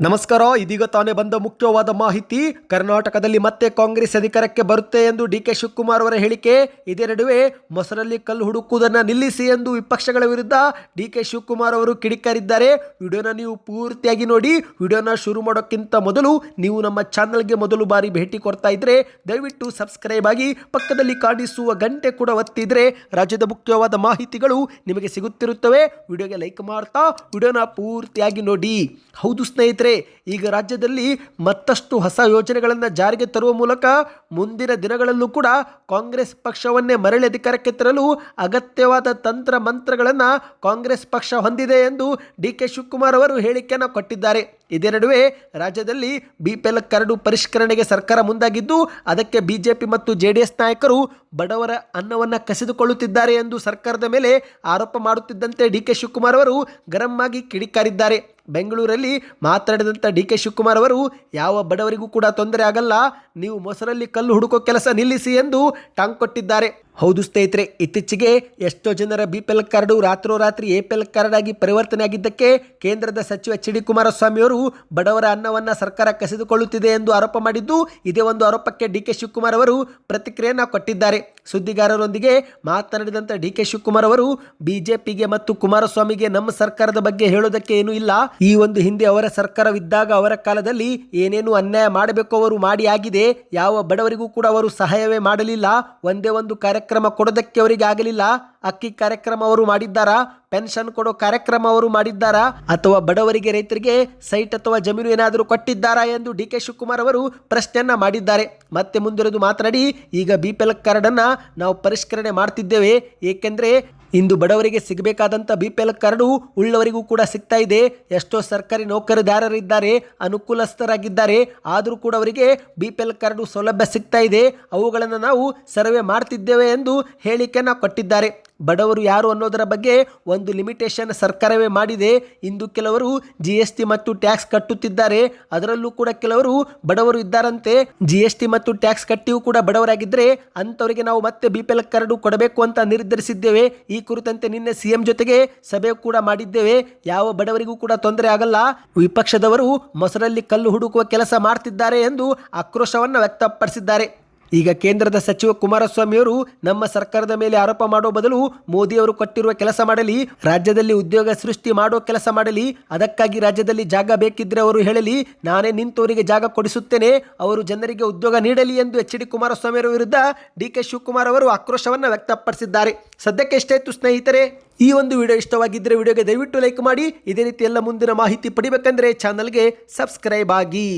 ನಮಸ್ಕಾರ, ಇದೀಗ ತಾನೇ ಬಂದ ಮುಖ್ಯವಾದ ಮಾಹಿತಿ, ಕರ್ನಾಟಕದಲ್ಲಿ ಮತ್ತೆ ಕಾಂಗ್ರೆಸ್ ಅಧಿಕಾರಕ್ಕೆ ಬರುತ್ತೆ ಎಂದು ಡಿ ಕೆ ಶಿವಕುಮಾರ್ ಅವರ ಹೇಳಿಕೆ. ಇದೇ ನಡುವೆ ಮೊಸರಲ್ಲಿ ಕಲ್ಲು ಹುಡುಕುವುದನ್ನು ನಿಲ್ಲಿಸಿ ಎಂದು ವಿಪಕ್ಷಗಳ ವಿರುದ್ಧ ಡಿ ಕೆ ಶಿವಕುಮಾರ್ ಅವರು ಕಿಡಿಕಾರಿದ್ದಾರೆ. ವಿಡಿಯೋನ ನೀವು ಪೂರ್ತಿಯಾಗಿ ನೋಡಿ, ವಿಡಿಯೋನ ಶುರು ಮಾಡೋಕ್ಕಿಂತ ಮೊದಲು ನೀವು ನಮ್ಮ ಚಾನಲ್ಗೆ ಮೊದಲು ಬಾರಿ ಭೇಟಿ ಕೊಡ್ತಾ ಇದ್ರೆ, ದಯವಿಟ್ಟು ಸಬ್ಸ್ಕ್ರೈಬ್ ಆಗಿ ಪಕ್ಕದಲ್ಲಿ ಕಾಣಿಸುವ ಗಂಟೆ ಕೂಡ ಒತ್ತಿದ್ರೆ ರಾಜ್ಯದ ಮುಖ್ಯವಾದ ಮಾಹಿತಿಗಳು ನಿಮಗೆ ಸಿಗುತ್ತಿರುತ್ತವೆ. ವಿಡಿಯೋಗೆ ಲೈಕ್ ಮಾಡ್ತಾ, ವಿಡಿಯೋನ ಪೂರ್ತಿಯಾಗಿ ನೋಡಿ. ಹೌದು ಸ್ನೇಹಿತರೆ ಈಗ ರಾಜ್ಯದಲ್ಲಿ ಮತ್ತಷ್ಟು ಹೊಸ ಯೋಜನೆಗಳನ್ನು ಜಾರಿಗೆ ತರುವ ಮೂಲಕ ಮುಂದಿನ ದಿನಗಳಲ್ಲೂ ಕೂಡ ಕಾಂಗ್ರೆಸ್ ಪಕ್ಷವನ್ನೇ ಮರಳಿ ಅಧಿಕಾರಕ್ಕೆ ತರಲು ಅಗತ್ಯವಾದ ತಂತ್ರ ಮಂತ್ರಗಳನ್ನು ಕಾಂಗ್ರೆಸ್ ಪಕ್ಷ ಹೊಂದಿದೆ ಎಂದು ಡಿ ಕೆ ಶಿವಕುಮಾರ್ ಅವರು ಹೇಳಿಕೆಯನ್ನು ಕೊಟ್ಟಿದ್ದಾರೆ. ಇದೇ ನಡುವೆ ರಾಜ್ಯದಲ್ಲಿ ಬಿಪಿಎಲ್ ಕರಡು ಪರಿಷ್ಕರಣೆಗೆ ಸರ್ಕಾರ ಮುಂದಾಗಿದ್ದು, ಅದಕ್ಕೆ ಬಿಜೆಪಿ ಮತ್ತು ಜೆಡಿಎಸ್ ನಾಯಕರು ಬಡವರ ಅನ್ನವನ್ನು ಕಸಿದುಕೊಳ್ಳುತ್ತಿದ್ದಾರೆ ಎಂದು ಸರ್ಕಾರದ ಮೇಲೆ ಆರೋಪ ಮಾಡುತ್ತಿದ್ದಂತೆ ಡಿ ಕೆ ಶಿವಕುಮಾರ್ ಅವರು ಗರಂ ಆಗಿ ಕಿಡಿಕಾರಿದ್ದಾರೆ. ಬೆಂಗಳೂರಲ್ಲಿ ಮಾತನಾಡಿದಂಥ ಡಿ ಕೆ ಶಿವಕುಮಾರ್ ಅವರು, ಯಾವ ಬಡವರಿಗೂ ಕೂಡ ತೊಂದರೆ ಆಗಲ್ಲ, ನೀವು ಮೊಸರಲ್ಲಿ ಕಲ್ಲು ಹುಡುಕೋ ಕೆಲಸ ನಿಲ್ಲಿಸಿ ಎಂದು ಟಾಂಗ್ ಕೊಟ್ಟಿದ್ದಾರೆ. ಹೌದು ಸ್ನೇಹಿತರೆ, ಇತ್ತೀಚೆಗೆ ಎಷ್ಟೋ ಜನರ ಬಿ ಪಿ ಎಲ್ ಕಾರ್ಡು ರಾತ್ರೋರಾತ್ರಿ ಎ ಪಿ ಎಲ್ ಕಾರ್ಡ್ ಆಗಿ ಪರಿವರ್ತನೆ ಆಗಿದ್ದಕ್ಕೆ ಕೇಂದ್ರದ ಸಚಿವ ಎಚ್ ಡಿ ಕುಮಾರಸ್ವಾಮಿ ಅವರು ಬಡವರ ಅನ್ನವನ್ನು ಸರ್ಕಾರ ಕಸಿದುಕೊಳ್ಳುತ್ತಿದೆ ಎಂದು ಆರೋಪ ಮಾಡಿದ್ದು, ಇದೇ ಒಂದು ಆರೋಪಕ್ಕೆ ಡಿ ಕೆ ಶಿವಕುಮಾರ್ ಅವರು ಪ್ರತಿಕ್ರಿಯೆಯನ್ನು ಕೊಟ್ಟಿದ್ದಾರೆ. ಸುದ್ದಿಗಾರರೊಂದಿಗೆ ಮಾತನಾಡಿದಂಥ ಡಿ ಕೆ ಶಿವಕುಮಾರ್ ಅವರು ಬಿಜೆಪಿಗೆ ಮತ್ತು ಕುಮಾರಸ್ವಾಮಿಗೆ ನಮ್ಮ ಸರ್ಕಾರದ ಬಗ್ಗೆ ಹೇಳೋದಕ್ಕೆ ಏನೂ ಇಲ್ಲ. ಈ ಒಂದು ಹಿಂದೆ ಅವರ ಸರ್ಕಾರವಿದ್ದಾಗ ಅವರ ಕಾಲದಲ್ಲಿ ಏನೇನು ಅನ್ಯಾಯ ಮಾಡಬೇಕು ಅವರು ಮಾಡಿ ಆಗಿದೆ, ಯಾವ ಬಡವರಿಗೂ ಕೂಡ ಅವರು ಸಹಾಯವೇ ಮಾಡಲಿಲ್ಲ. ಒಂದೇ ಒಂದು ಕಾರ್ಯಕ್ರಮ ಕೊಡೋದಕ್ಕೆ ಅವರಿಗೆ ಆಗಲಿಲ್ಲ. ಅಕ್ಕಿ ಕಾರ್ಯಕ್ರಮ ಅವರು ಮಾಡಿದ್ದಾರಾ? ಪೆನ್ಷನ್ ಕೊಡೋ ಕಾರ್ಯಕ್ರಮ ಅವರು ಮಾಡಿದ್ದಾರಾ? ಅಥವಾ ಬಡವರಿಗೆ ರೈತರಿಗೆ ಸೈಟ್ ಅಥವಾ ಜಮೀನು ಏನಾದರೂ ಕೊಟ್ಟಿದ್ದಾರಾ ಎಂದು ಡಿ ಕೆ ಶಿವಕುಮಾರ್ ಅವರು ಪ್ರಶ್ನೆಯನ್ನ ಮಾಡಿದ್ದಾರೆ. ಮತ್ತೆ ಮುಂದಿರೋದು ಮಾತನಾಡಿ, ಈಗ ಬಿ ಪಿ ಎಲ್ ಕಾರ್ಡನ್ನು ನಾವು ಪರಿಷ್ಕರಣೆ ಮಾಡ್ತಿದ್ದೇವೆ. ಏಕೆಂದರೆ ಇಂದು ಬಡವರಿಗೆ ಸಿಗಬೇಕಾದಂಥ ಬಿ ಪಿ ಎಲ್ ಕಾರ್ಡು ಉಳ್ಳವರಿಗೂ ಕೂಡ ಸಿಗ್ತಾ ಇದೆ. ಎಷ್ಟೋ ಸರ್ಕಾರಿ ನೌಕರದಾರರಿದ್ದಾರೆ, ಅನುಕೂಲಸ್ಥರಾಗಿದ್ದಾರೆ. ಆದರೂ ಕೂಡ ಅವರಿಗೆ ಬಿ ಪಿ ಎಲ್ ಕಾರ್ಡು ಸೌಲಭ್ಯ ಸಿಗ್ತಾ ಇದೆ. ಅವುಗಳನ್ನು ನಾವು ಸರ್ವೆ ಮಾಡ್ತಿದ್ದೇವೆ ಎಂದು ಹೇಳಿಕೆಯನ್ನು ಕೊಟ್ಟಿದ್ದಾರೆ. ಬಡವರು ಯಾರು ಅನ್ನೋದರ ಬಗ್ಗೆ ಒಂದು ಲಿಮಿಟೇಷನ್ ಸರ್ಕಾರವೇ ಮಾಡಿದೆ. ಇಂದು ಕೆಲವರು ಜಿ ಎಸ್ ಟಿ ಮತ್ತು ಟ್ಯಾಕ್ಸ್ ಕಟ್ಟುತ್ತಿದ್ದಾರೆ. ಅದರಲ್ಲೂ ಕೂಡ ಕೆಲವರು ಬಡವರು ಇದ್ದಾರಂತೆ. ಜಿ ಎಸ್ ಟಿ ಮತ್ತು ಟ್ಯಾಕ್ಸ್ ಕಟ್ಟಿಯೂ ಕೂಡ ಬಡವರಾಗಿದ್ದರೆ ಅಂಥವರಿಗೆ ನಾವು ಮತ್ತೆ ಬಿ ಪಿ ಎಲ್ ಕಾರ್ಡು ಕೊಡಬೇಕು ಅಂತ ನಿರ್ಧರಿಸಿದ್ದೇವೆ. ಈ ಕುರಿತಂತೆ ನಿನ್ನೆ ಸಿಎಂ ಜೊತೆಗೆ ಸಭೆ ಕೂಡ ಮಾಡಿದ್ದೇವೆ. ಯಾವ ಬಡವರಿಗೂ ಕೂಡ ತೊಂದರೆ ಆಗಲ್ಲ. ವಿಪಕ್ಷದವರು ಮೊಸರಲ್ಲಿ ಕಲ್ಲು ಹುಡುಕುವ ಕೆಲಸ ಮಾಡ್ತಿದ್ದಾರೆ ಎಂದು ಆಕ್ರೋಶವನ್ನು ವ್ಯಕ್ತಪಡಿಸಿದ್ದಾರೆ. ಈಗ ಕೇಂದ್ರದ ಸಚಿವ ಕುಮಾರಸ್ವಾಮಿಯವರು ನಮ್ಮ ಸರ್ಕಾರದ ಮೇಲೆ ಆರೋಪ ಮಾಡೋ ಬದಲು ಮೋದಿಯವರು ಕೊಟ್ಟಿರುವ ಕೆಲಸ ಮಾಡಲಿ, ರಾಜ್ಯದಲ್ಲಿ ಉದ್ಯೋಗ ಸೃಷ್ಟಿ ಮಾಡೋ ಕೆಲಸ ಮಾಡಲಿ, ಅದಕ್ಕಾಗಿ ರಾಜ್ಯದಲ್ಲಿ ಜಾಗ ಬೇಕಿದ್ರೆ ಅವರು ಹೇಳಲಿ, ನಾನೇ ನಿಂತವರಿಗೆ ಜಾಗ ಕೊಡಿಸುತ್ತೇನೆ, ಅವರು ಜನರಿಗೆ ಉದ್ಯೋಗ ನೀಡಲಿ ಎಂದು ಎಚ್ ಡಿ ಕುಮಾರಸ್ವಾಮಿ ಅವರ ವಿರುದ್ಧ ಡಿ ಕೆ ಶಿವಕುಮಾರ್ ಅವರು ಆಕ್ರೋಶವನ್ನು ವ್ಯಕ್ತಪಡಿಸಿದ್ದಾರೆ. ಸದ್ಯಕ್ಕೆ ಇತ್ತು ಸ್ನೇಹಿತರೆ. ಈ ಒಂದು ವಿಡಿಯೋ ಇಷ್ಟವಾಗಿದ್ದರೆ ವಿಡಿಯೋಗೆ ದಯವಿಟ್ಟು ಲೈಕ್ ಮಾಡಿ, ಇದೇ ರೀತಿ ಎಲ್ಲ ಮುಂದಿನ ಮಾಹಿತಿ ಪಡಿಬೇಕಂದ್ರೆ ಚಾನಲ್ಗೆ ಸಬ್ಸ್ಕ್ರೈಬ್ ಆಗಿ.